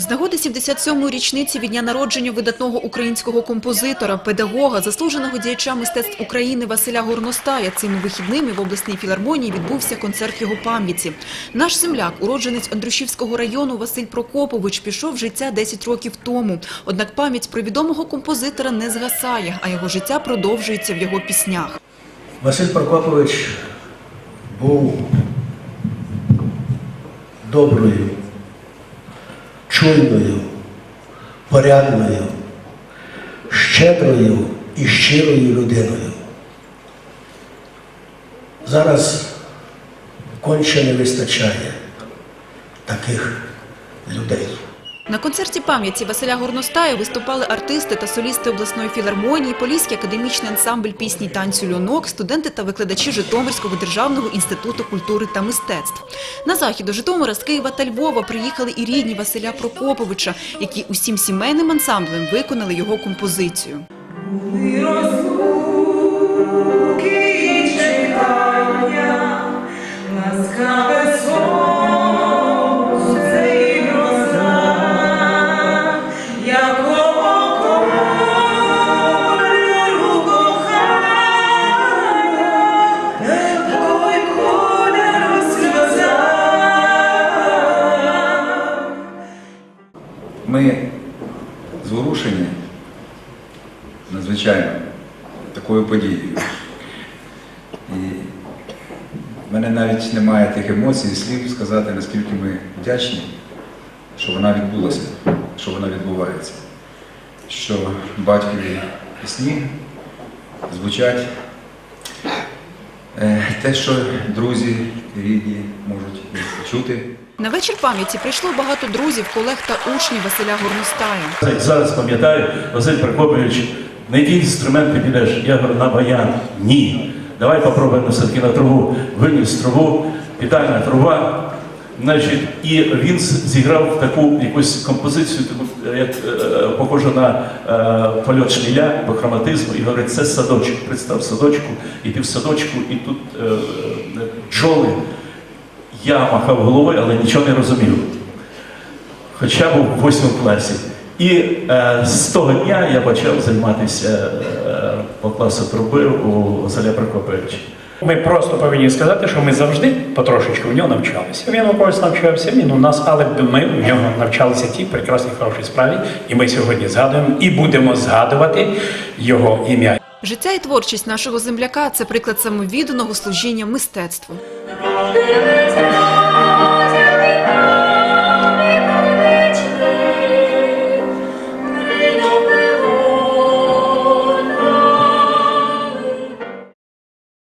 З нагоди 77-ї річниці від дня народження видатного українського композитора, педагога, заслуженого діяча мистецтв України Василя Горностая цими вихідними в обласній філармонії відбувся концерт його пам'яті. Наш земляк, уродженець Андрушівського району Василь Прокопович, пішов в життя 10 років тому. Однак пам'ять про відомого композитора не згасає, а його життя продовжується в його піснях. Василь Прокопович був доброю, чуйною, порядною, щедрою і щирою людиною. Зараз конче не вистачає таких людей. На концерті пам'яті Василя Горностая виступали артисти та солісти обласної філармонії, Поліський академічний ансамбль пісні танцю «Льонок», студенти та викладачі Житомирського державного інституту культури та мистецтв. На захід до Житомира з Києва та Львова приїхали і рідні Василя Прокоповича, які усім сімейним ансамблем виконали його композицію. Розлуки і чекання, ласкаве Ми зворушені надзвичайно такою подією. І в мене навіть немає тих емоцій і слів сказати, наскільки ми вдячні, що вона відбулася, що вона відбувається, що батькові пісні звучать те, що друзі рідні можуть їх почути. На вечір пам'яті прийшло багато друзів, колег та учнів Василя Горностая. Як зараз пам'ятаю, Василь Прокопович, на який інструмент ти підеш? Я говорю, на баян. Ні. Давай попробуємо все-таки на трубу. Виніс трубу, підальна труба. Значить, і він зіграв таку якусь композицію, таку, як е, похожу на е, польот шміля по хроматизму, і говорить, це садочок. Представ садочку, і ти в садочку, і тут е, е, бджоли. Я махав головою, але нічого не розумів хоча б у восьмому класі. І е, з того дня я почав займатися е, по класу труби у Василя Прокоповича. Ми просто повинні сказати, що ми завжди потрошечку в нього навчалися. Він у когось навчався, він у нас, але ми в нього навчалися тій прекрасній хорошій справі. І ми сьогодні згадуємо і будемо згадувати його ім'я. Життя і творчість нашого земляка – це приклад самовідданого служіння мистецтву.